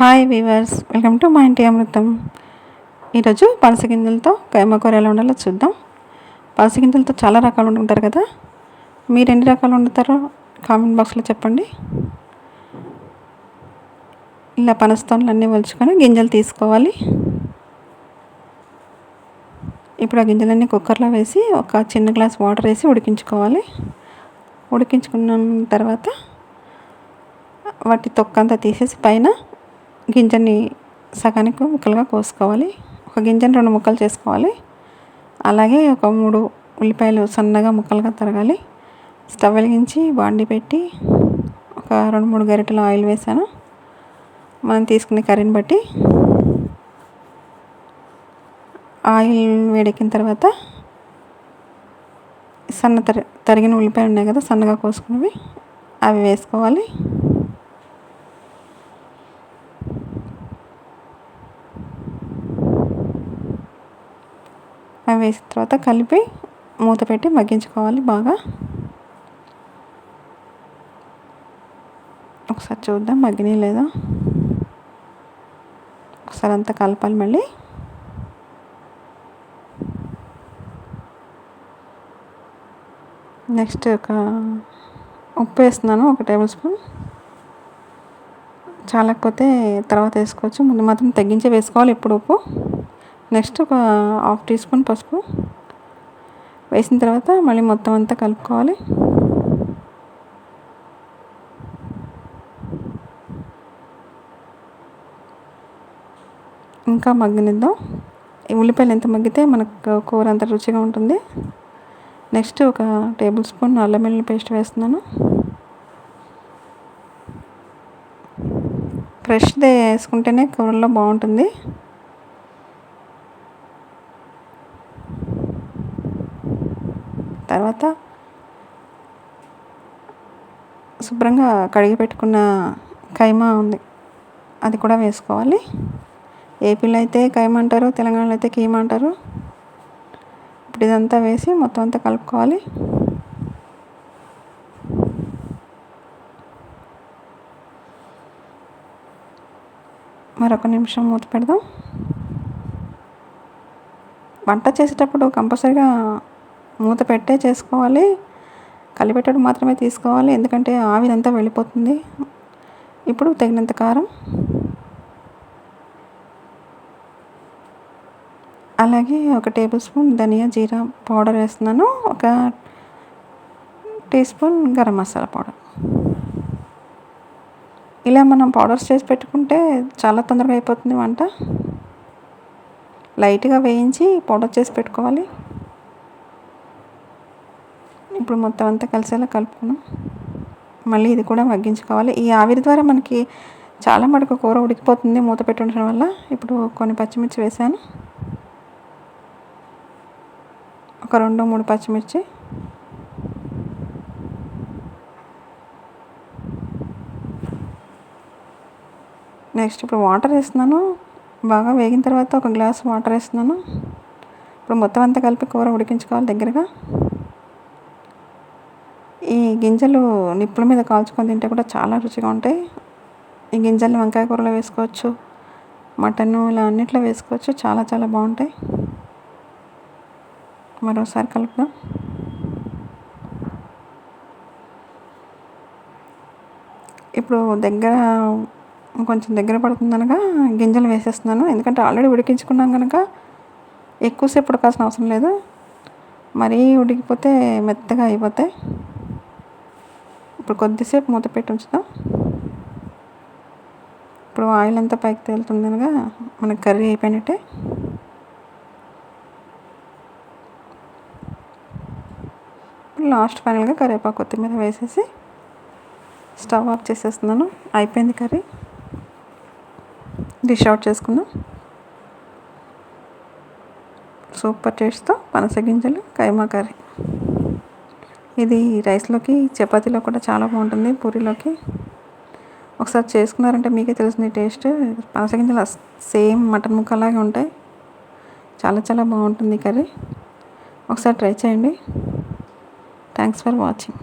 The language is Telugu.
హాయ్ వీవర్స్ వెల్కమ్ టు మా ఇంటి అమృతం ఈరోజు పనస గింజలతో ఎలా ఉండాలో చూద్దాం. పనస గింజలతో చాలా రకాలు వండుకుంటారు కదా? మీరు ఎన్ని రకాలు వండుతారో కామెంట్ బాక్స్లో చెప్పండి. ఇలా పనస్తోన్లు అన్నీ ఒలుచుకొని గింజలు తీసుకోవాలి. ఇప్పుడు ఆ గింజలన్నీ కుక్కర్లో వేసి ఒక చిన్న గ్లాస్ వాటర్ వేసి ఉడికించుకోవాలి. ఉడికించుకున్న తర్వాత వాటి తొక్కంతా తీసేసి పైన గింజని సగానికి ముక్కలుగా కోసుకోవాలి. ఒక గింజని రెండు ముక్కలు చేసుకోవాలి. అలాగే ఒక మూడు ఉల్లిపాయలు సన్నగా ముక్కలుగా తరగాలి. స్టవ్ వెలిగించి బాండి పెట్టి ఒక రెండు మూడు గరిటెలు ఆయిల్ వేసాను. మనం తీసుకునే కర్రీని బట్టి ఆయిల్ వేడెక్కిన తర్వాత సన్న తరి తరిగిన ఉల్లిపాయలు ఉన్నాయి కదా సన్నగా కోసుకున్నవి అవి వేసుకోవాలి. వేసిన తర్వాత కలిపి మూత పెట్టి మగ్గించుకోవాలి బాగా. ఒకసారి చూద్దాం మగ్గినాయి లేదా. ఒకసారి అంతా కలపాలి మళ్ళీ. నెక్స్ట్ ఒక ఉప్పు వేస్తున్నాను ఒక టేబుల్ స్పూన్. చాలకపోతే తర్వాత వేసుకోవచ్చు. ముందు మాత్రం తగ్గించే వేసుకోవాలి ఎప్పుడు ఉప్పు. నెక్స్ట్ ఒక హాఫ్ టీ స్పూన్ పసుపు వేసిన తర్వాత మళ్ళీ మొత్తం అంతా కలుపుకోవాలి. ఇంకా మగ్గనిద్దాం. ఈ ఉల్లిపాయలు ఎంత మగ్గితే మనకు కూర అంత రుచిగా ఉంటుంది. నెక్స్ట్ ఒక టేబుల్ స్పూన్ అల్లం వెల్లుల్లి పేస్ట్ వేస్తున్నాను. ఫ్రెష్దే వేసుకుంటేనే కూరలో బాగుంటుంది. తర్వాత శుభ్రంగా కడిగి పెట్టుకున్న కైమా ఉంది. అది కూడా వేసుకోవాలి. ఏపీలో అయితే కైమ అంటారు తెలంగాణలో అయితే కీమ అంటారు. ఇప్పుడు ఇదంతా వేసి మొత్తం అంతా కలుపుకోవాలి. మరొక నిమిషం మూత పెడదాం. వంట చేసేటప్పుడు కంపల్సరిగా మూత పెట్టే చేసుకోవాలి. కలిపెట్టడం మాత్రమే తీసుకోవాలి. ఎందుకంటే ఆవిరంతా వెళ్ళిపోతుంది. ఇప్పుడు తగినంత కారం. అలాగే ఒక టేబుల్ స్పూన్ ధనియా జీరా పౌడర్ వేస్తున్నాను. ఒక teaspoon garam masala powder. ఇలా మనం పౌడర్స్ చేసి పెట్టుకుంటే చాలా తొందరగా అయిపోతుంది వంట. లైట్గా వేయించి పౌడర్ చేసి పెట్టుకోవాలి. ఇప్పుడు మొత్తం అంతా కలిసేలా కలుపుకున్నాం. మళ్ళీ ఇది కూడా మగ్గించుకోవాలి. ఈ ఆవిరి ద్వారా మనకి చాలా మటుకు కూర ఉడికిపోతుంది మూత పెట్టి ఉండడం వల్ల. ఇప్పుడు కొన్ని పచ్చిమిర్చి వేసాను. ఒక రెండు మూడు పచ్చిమిర్చి. నెక్స్ట్ ఇప్పుడు వాటర్ వేస్తున్నాను. బాగా వేగిన తర్వాత ఒక గ్లాస్ వాటర్ వేస్తున్నాను. ఇప్పుడు మొత్తం అంతా కలిపి కూర ఉడికించుకోవాలి దగ్గరగా. ఈ గింజలు నిప్పుల మీద కాల్చుకొని తింటే కూడా చాలా రుచిగా ఉంటాయి. ఈ గింజలు వంకాయ కూరలో వేసుకోవచ్చు మటన్ ఇలా అన్నిట్లో వేసుకోవచ్చు చాలా చాలా బాగుంటాయి. మరోసారి కలుపుదాం. ఇప్పుడు దగ్గర కొంచెం దగ్గర పడుతుంది అనగా గింజలు వేసేస్తున్నాను. ఎందుకంటే ఆల్రెడీ ఉడికించుకున్నాం కనుక ఎక్కువసేపు ఉడకాల్సిన అవసరం లేదు. మరీ ఉడికిపోతే మెత్తగా అయిపోతాయి. ఇప్పుడు కొద్దిసేపు మూత పెట్టి ఉంచుదాం. ఇప్పుడు ఆయిల్ అంతా పైకి తేలుతుంది అనగా మనకి కర్రీ అయిపోయినట్టే. లాస్ట్ ఫైనల్గా కరివేపాకు కొత్తిమీర వేసేసి స్టవ్ ఆఫ్ చేసేస్తున్నాను. అయిపోయింది కర్రీ. డిష్ అవుట్ చేసుకుందాం. సూపర్ టేస్ట్తో పనస గింజలు కైమా కర్రీ. ఇది రైస్లోకి చపాతీలో కూడా చాలా బాగుంటుంది పూరీలోకి. ఒకసారి చేసుకున్నారంటే మీకే తెలిసింది టేస్ట్. పనసగింజలు సేమ్ మటన్ ముక్కలాగే ఉంటాయి. చాలా చాలా బాగుంటుంది కర్రీ. ఒకసారి ట్రై చేయండి. Thanks for watching.